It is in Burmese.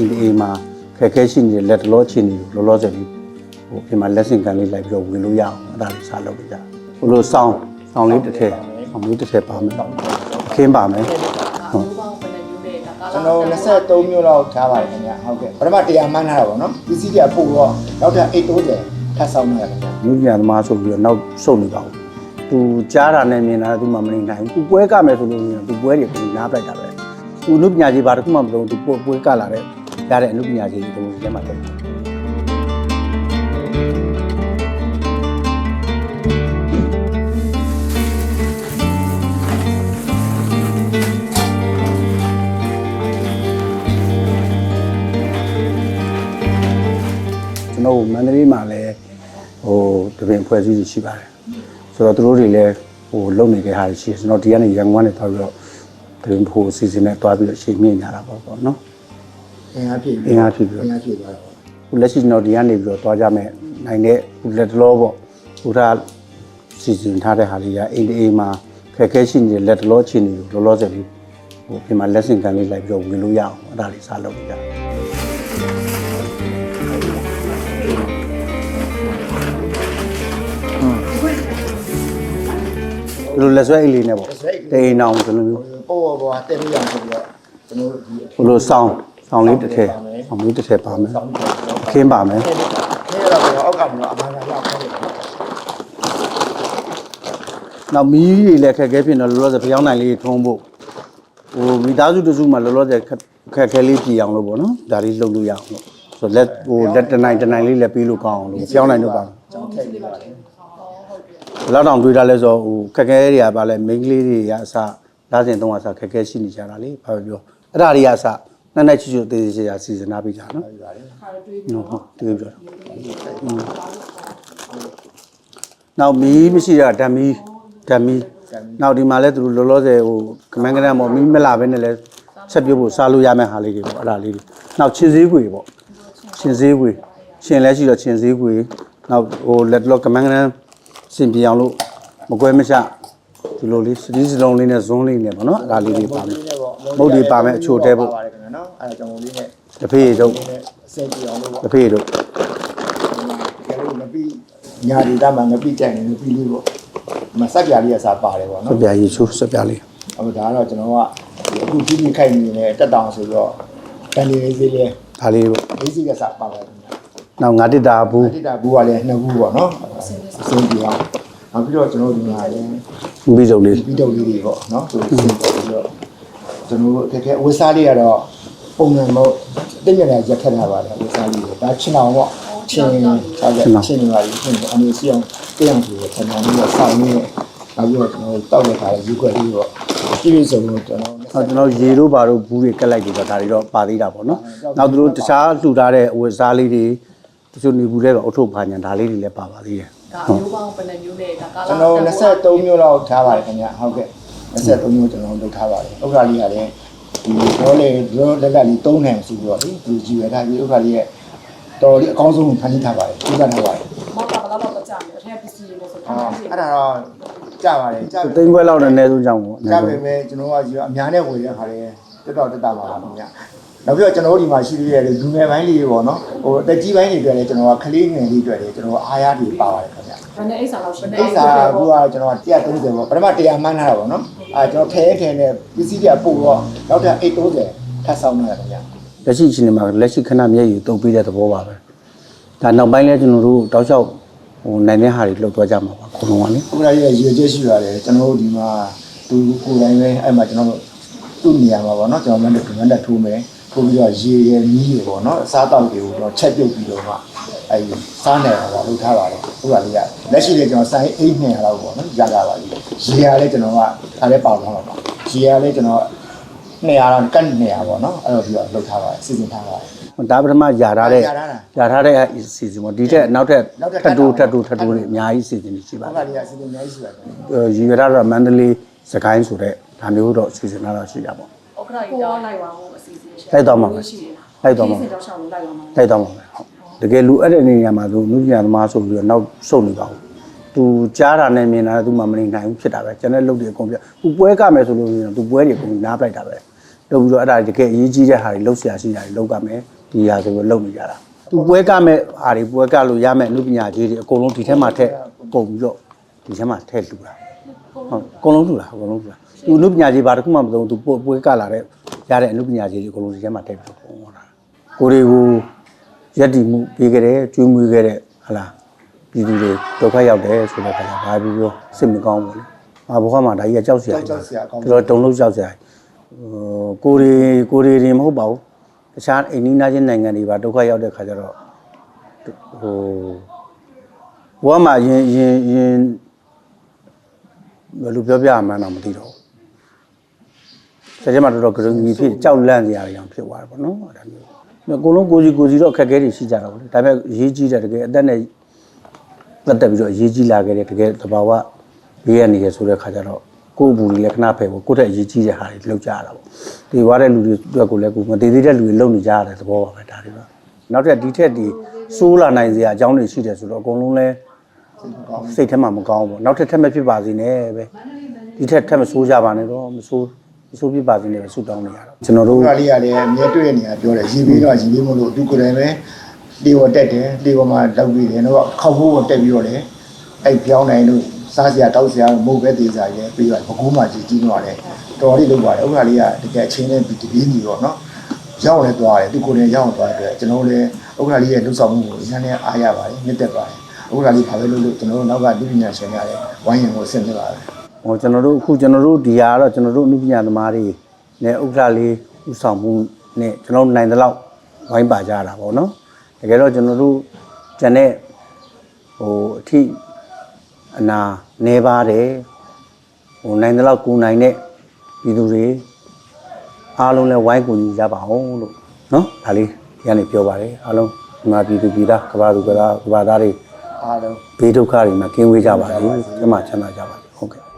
အိမ်ဒီအိမ်မှာခက်ခဲရှိနေတဲ့လက်တလောချင်းတွေကိုလောလောဆယ်လေးဟိုဒီမှာလက်ဆင့်ကန်လေးလိုက်ပြီးတော့ဝင်လို့ရအောင်အဲ့ဒါလေးစားလုပ်ကြဟိုလိုစောင်းစောင်းလေးတစ်ထည့်စောင်းလေးတစ်ထည့်ပါမယ်အခင်းပါမယ်ဟုတ်ဘောင်းဘယ်နှမျိုးလဲဒါကာလကျွန်တော်23မျိုးလောက်ထားပါတယ်ခင်ဗျဟုတ်ကဲ့ပထမ100မှန်းထားတာပေါ့နော်ပစ္စည်းတွေပို့တော့နောက်ထပ်830ထပ်ဆောင်နေရခင်ဗျနုပညာသမားဆိုပြီးတော့နောက်ဆုတ်နေပါဘူးသူကြားတာနဲ့မြင်တာသူမှမနေနိုင်ဘူးသူပွဲကမယ်ဆိုလို့သူပွဲတွေပြန်နားပလိုက်တာပဲသူနုပညာကြီးဘာတစ်ခုမှမလုပ်သူပွဲပွဲကလာတဲ့ ရတဲ့အနုပညာကြီးကိုလက်မှတ်တယ်ကျွန်တော်မန္တလေးမှာလည်းဟိုတပင်ဖွဲ့စည်းရှိပါတယ်ဆိုတော့သူတို့တွေလည်းဟိုလုံနေကြဟာရှိတယ်ကျွန်တော်ဒီကနေရန်ကုန်ကနေသွားပြီးတော့တပင်ဖို့စီစဉ်နဲ့သွားပြီးတော့ရှေ့မြင့်ညာတာပေါ့ပေါ့နော် အင်အားဖြည့်အင်အားဖြည့်ပြီးတော့ အင်အားဖြည့်သွားတော့ခုလက်ရှိကျွန်တော်ဒီကနေပြီးတော့သွားကြမယ်နိုင်တဲ့ခုလက်တလောပေါ့ဘုရားစီစဉ်ထားတဲ့ဟာလေးကအိမ်ဒီအိမ်မှာခက်ခဲရှိနေတဲ့လက်တလောချင်းတွေကိုလောလောဆယ်လေးဟိုဒီမှာလက်ဆင့်ကန်လေးလိုက်ပြီးတော့ဝင်လို့ရအောင်အဲ့ဒါလေးစားလုပ်ကြဒီလိုလက်ဆွဲအိတ်လေးနဲ့ပေါ့တိန်အောင်ဒီလိုမျိုးပို့ပေါ်ပေါ်တက်လို့ရအောင်ဆိုပြီးတော့ကျွန်တော်တို့ဒီဘလိုစောင်း စောင်းလေးတစ်ထည့်စောင်းလေးတစ်ထည့်ပါမယ်ဆောင်ပြီးတော့အခင်းပါမယ်ခဲတော့ကျွန်တော်အောက်ကနေတော့အမှန်တရားခေါ်တယ်နောက်မီးတွေလည်းခက်ခဲဖြစ်နေတော့လောလောဆယ်ဖျောင်းနိုင်လေးထုံးဖို့ဟိုမိသားစုတစုမှလောလောဆယ်ခက်ခက်ခဲလေးပြည်အောင်လို့ပေါ့နော်ဒါလေးလှုပ်လို့ရအောင်လို့ဆိုတော့လက်ဟိုလက်တနိုင်တနိုင်လေးလည်းပြီးလို့ကောင်းအောင်လို့ဖျောင်းနိုင်လို့ပါကျွန်တော်ထည့်ပြီးပါတယ်ဘယ်လောက်တောင်တွေးတာလဲဆိုတော့ဟိုခက်ခဲတွေကပါလဲမိန်းကလေးတွေကအစလာစဉ်တုံးအစခက်ခဲရှိနေကြတာလေဘာပဲပြောအဲ့ဒါတွေကအစ နှစ်နှစ်ချွတ်ချွတ်သေးသေးချာချာစီစဉ်ထားပြီးကြနော်ပြီးပါတယ်ခါတွေးဟုတ်ဟုတ်တကယ်ပြောတာနောက်မီးမရှိတာဓာတ်မီးဓာတ်မီးနောက်ဒီမှာလဲသူတို့လောလောဆယ်ဟိုကမန်းကနန်းပေါ့မီးမလာဘဲနဲ့လဲဆက်ပြုတ်ဖို့စားလို့ရမယ့်ဟာလေးတွေပေါ့အဲ့ဒါလေးတွေနောက်ချင်းစည်းခွေပေါ့ချင်းစည်းခွေချင်းလဲရှိတော့ချင်းစည်းခွေနောက်ဟိုလက်လောကမန်းကနန်းစင်ပြေအောင်လို့မကွဲမချဒီလိုလေးစတီးစလုံးလေးနဲ့ဇွန်းလေးနဲ့ပေါ့နော်အဲ့ဒါလေးတွေပါမယ် မုတ်တွေပါမယ်အချိုတဲဖို့ပါတယ်ခင်ဗျာနော်အဲကျွန်တော်လေးနဲ့တဖေးတို့ဒီနဲ့အစိတ်ပြအောင်လို့ပေါ့တဖေးတို့တကယ်လို့မပြီးညာဒီတာမှာမပြီးကြိုင်နေပြီးလို့ပေါ့မဆက်ပြလေးရစားပါတယ်ပေါ့စနော်ပြားရီချိုးစပြားလေးအခုဒါကတော့ကျွန်တော်ကအခုကြီးကြီးခိုက်နေနေတက်တောင်ဆိုတော့တန်လေးလေးလေးလေးဒါလေးပေါ့လေးစီကစားပါပါတယ်ခင်ဗျာနောက်ငါတစ်တာဘူးအတိတာဘူးကလည်းနှစ်ဘူးပေါ့နော်အစင်းပြအောင်နောက်ပြီးတော့ကျွန်တော်တို့ဒီမှာလည်းပြီးစုံလေးပြီးတော့လေးတွေပေါ့နော်ဆိုစင်းပြီးတော့ ကျွန်တော်တို့တကယ်ဝစ်စားလေးကတော့ပုံမှန်မဟုတ်တင်ရတဲ့ရက်ခက်တာပါတယ်ဝစ်စားလေးတွေဒါချင်းအောင်ပေါ့ချင်းစားကြချင်းနေပါလိမ့်ချင်းအနေစီအောင်တင်အောင်ဆိုတော့ကျွန်တော်တို့ဆောင်းနေနောက်ပြီးတော့ကျွန်တော်တောက်ရထားတဲ့ယူခွက်လေးပေါ့ပြည့်ပြည့်စုံစုံကျွန်တော်ဟောကျွန်တော်ရေတို့ဘာတို့ဘူးတွေကက်လိုက်ပြီးတော့ဒါတွေတော့ပါသေးတာပေါ့နော်နောက်သူတို့တခြားလှူထားတဲ့အဝတ်စားလေးတွေတချို့နေဘူးတွေတော့အထုပ်ဖာညာဒါလေးတွေလည်းပါပါသေးတယ်ဒါအမျိုးဘောင်းဘယ်နှမျိုးလဲဒါကာလကျွန်တော်23မျိုးလောက်ထားပါတယ်ခင်ဗျဟုတ်ကဲ့ 23မျိုးကျွန်တော်လုပ်ထားပါတယ်ဥက္ကရာလေးကလည်းဒီတော့လေတော့လက်ကလေး3နိုင်ဆိုပြီးတော့လေဒီကြည့်ရတာဒီဥက္ကရာလေးရဲ့တော်လေးအကောင်းဆုံးဖန်တီးထားပါတယ်ပြသထားပါတယ်မောက်ကဘယ်လောက်တော့ကြာနေအထက်ပစ္စည်းတွေလို့ဆိုအာတော့အဲ့ဒါတော့ကြပါတယ်ကြသိန်းခွဲလောက်နဲ့အနည်းဆုံးကြောင်းပေါ့အနကြည်းပေဆုံးမဲ့ကျွန်တော်ကဒီအများနဲ့ဝယ်ရခါတယ်တက်တော့တက်တာပါလားခင်ဗျနောက်ပြီးတော့ကျွန်တော်တို့ဒီမှာရှိသေးတယ်လူငယ်ပိုင်းလေးတွေပေါ့နော်ဟိုတက်ကြီးပိုင်းတွေအတွက်လည်းကျွန်တော်ကကလေးငယ်လေးတွေလည်းကျွန်တော်အားရတွေပါပါတယ်ခင်ဗျဘ ယ်နဲ့အိတ်စာလောက်ရှိနေအိစာကူကကျွန်တော်130ပေါ့ပထမ100မှန်းထားတာပေါ့နော်အဲကျွန်တော်ထဲထဲနဲ့ပစ္စည်းတွေပို့တော့နောက်ထပ်830ထပ်ဆောင်နေတာခင်ဗျလက်ရှိအချိန်မှာလက်ရှိခဏမျက်ရည်တုပ်ပြီးတဲ့သဘောပါပဲဒါနောက်ပိုင်းလဲကျွန်တော်တို့တောက်လျှောက်ဟိုနိုင်တဲ့ဟာတွေလှုပ်သွားကြမှာပါခုလုံးကလေဥပဒေရဲ့ရည်ရွယ်ချက်ရှိရတယ်ကျွန်တော်တို့ဒီမှာသူကိုယ်တိုင်ပဲအဲ့မှာကျွန်တော်တို့သူ့နေရာမှာပေါ့နော်ကျွန်တော်မန်တက်မန်တက်ထိုးမယ်ထိုးပြီးတော့ရေရမီးတွေပေါ့နော်အစားတောက်တွေကိုကျွန်တော်ချက်ပြုတ်ပြီးတော့မှ အဲဒီစားနယ်ပါလို့ထားပါတယ်ဥပမာလေးကလက်ရှိလေကျွန်တော်စာရေး8နှစ်လောက်ပေါ့နော်ရတာပါကြီးရေရလည်းကျွန်တော်ကအားလည်းပေါအောင်တော့ပါရေရလည်းကျွန်တော်နေရာတော့ကတ်နေရာပေါ့နော်အဲ့လိုပြီးတော့လုပ်ထားပါတယ်စီစဉ်ထားပါတယ်ဒါပထမຢာထားတဲ့ຢာထားတဲ့စီစဉ်ပေါ့ဒီထက်နောက်ထပ်ထပ်တူထပ်တူထပ်တူတွေအများကြီးစီစဉ်နေရှိပါတယ်ဟုတ်ပါပြီစီစဉ်အများကြီးရှိပါတယ်ရေရတော့မန္တလေးစကိုင်းဆိုတဲ့ဒါမျိုးတော့စီစဉ်လာတော့ရှိတာပေါ့ဥက္ကဋ္ဌကြီးတော့လိုက်ပါဦးအစီအစဉ်လိုက်တော့မှာပဲလိုက်တော့မှာလိုက်တော့မှာလိုက်တော့မှာဟုတ် တကယ်လူအဲ့တဲ့နေရာမှာသူနုပညာသမားဆိုပြီးတော့နောက်ဆုတ်နေပါဘူးသူကြားတာနဲ့မြင်တာသူမှမနေနိုင်ဘူးဖြစ်တာပဲကျွန်တော်လုပ်တယ်အကုန်ပြသူပွဲကမယ်ဆိုလို့ရှိရင်သူပွဲတွေအကုန်နားပလိုက်တာပဲလုပ်ပြီးတော့အဲ့ဒါတကယ်အရေးကြီးတဲ့ဟာတွေလုပ်ဆရာရှိတာတွေလုပ်ကမယ်ဒီဟာဆိုပြီးလုပ်နေကြတာသူပွဲကမဲ့ဟာတွေပွဲကလို့ရမဲ့အမှုပညာကြီးတွေအကုန်လုံးဒီထဲမှာထည့်ပုံပြီးတော့ဒီထဲမှာထည့်လူတာဟုတ်အကုန်လုံးလူတာအကုန်လုံးလူတာသူအမှုပညာကြီးဘာတစ်ခုမှမသုံးသူပွဲပွဲကလာတဲ့ရတဲ့အမှုပညာကြီးတွေအကုန်လုံးဒီထဲမှာထည့်ပြီးတော့ပုံဟောတာကိုတွေကို ရက်တီမှုပေးခဲ့တဲ့ကျွေးမွေးခဲ့တဲ့ဟလာပြည်သူတွေဒုက္ခရောက်တယ်ဆိုတဲ့ခါကျဘာပြီးပြောစိတ်မကောင်းဘူးလေအာဘဝမှာဒါကြီးကကြောက်စရာကြီးကြောက်စရာကောင်းတော်တော်တုံလို့ကြောက်စရာကြီးဟိုကိုရီကိုရီတွေမဟုတ်ပါဘူးတခြားအိန္ဒိယချင်းနိုင်ငံတွေပါဒုက္ခရောက်တဲ့ခါကျတော့ဟိုဘဝမှာရင်ရင်ရင်ဘယ်လိုပြောပြရမှန်းတော့မသိတော့ဘူးဆက်ကျမတော်တော်ကြုံကြီးဖြစ်ကြောက်လန့်စရာတွေအောင်ဖြစ်သွားတယ်ပေါ့နော်အဲ့ဒါမျိုး အကုန်လုံးကိုစီကိုစီတော့အခက်အခဲတွေရှိကြတော့လေဒါပေမဲ့အရေးကြီးတယ်တကယ်အသက်နဲ့ပတ်သက်ပြီးတော့အရေးကြီးလာခဲ့တဲ့တကယ်သဘာဝဘေးရနေရဆိုတဲ့ခါကျတော့ကိုယ့်ဘူးလက္ခဏာဖယ်ဖို့ကိုယ့်တဲ့အရေးကြီးတဲ့ဟာတွေလောက်ကြရတာပေါ့ဒီွားတဲ့လူတွေအတွက်ကိုလည်းကိုမတည်သေးတဲ့လူတွေလုံနေကြရတဲ့သဘောပါပဲဒါတွေပါနောက်ထပ်ဒီထက်ဒီစိုးလာနိုင်စရာအကြောင်းတွေရှိတယ်ဆိုတော့အကုန်လုံးလဲစိတ်ထဲမှာမကောင်းဘူးနောက်ထပ်ထပ်မဖြစ်ပါစေနဲ့ပဲဒီထက်ထပ်မဆိုးကြပါနဲ့တော့မဆိုး မဆိုးဖြစ်ပါစေနဲ့ပဲဆုတောင်းနေရတော့ကျွန်တော်ဘုတို့ရားလေးကလည်းအမြဲတွေ့နေရပြောတယ်ရေးပြီးတော့ရေးပြီးမလို့သူကိုယ်တိုင်ပဲဒီဝတက်တယ်ဒီဝမှာလောက်ပြီးတယ်တော့ခောက်ဖို့တက်ပြီးတော့လေအဲ့ပြောင်းနိုင်လို့စားစရာတောက်စရာမဟုတ်ပဲသေးစားရဲပြီးတော့ဘကူးမှကြီးကြီးသွားတယ်တော်လေးလုပ်ပါတယ်ဥက္ကဋ္ဌလေးကတကယ်အချင်းနဲ့ဒီတပင်းကြီးတော့နော်ရောက်လဲသွားတယ်သူကိုယ်တိုင်ရောက်သွားတယ်ကျွန်တော်လည်းဥက္ကဋ္ဌလေးရဲ့လှူဆောင်မှုကိုအများနဲ့အားရပါတယ်မြတ်တက်ပါတယ်ဥက္ကဋ္ဌလေးဘာပဲလုပ်လို့ကျွန်တော်တို့နောက်ကလူပညာရှင်များလည်းဝိုင်းရင်ကိုဆင်နေပါတယ် ဟိုကျွန်တော်တို့အခုကျွန်တော်တို့ဒီဟာကတော့ကျွန်တော်တို့အမှုပညာသမားတွေနဲ့ဥက္ကဋ္ဌလေးဥဆောင်မှုနဲ့ကျွန်တော်တို့နိုင်တဲ့လောက်ဝိုင်းပါကြတာပေါ့နော်တကယ်တော့ကျွန်တော်တို့ကျန်တဲ့ဟိုအထိအနာနေပါတယ်ဟိုနိုင်တဲ့လောက်ကိုနိုင်တဲ့ပြည်သူတွေအားလုံးလည်းဝိုင်းကူညီကြပါအောင်လို့နော်ဒါလေးဒီကနေပြောပါတယ်အားလုံးဒီမှာပြည်သူပြည်သားကဘာသူကဘာကဘာသားတွေအားလုံးဘေးဒုက္ခတွေမှာကင်းဝေးကြပါစေကျန်းမာချမ်းသာကြပါစေ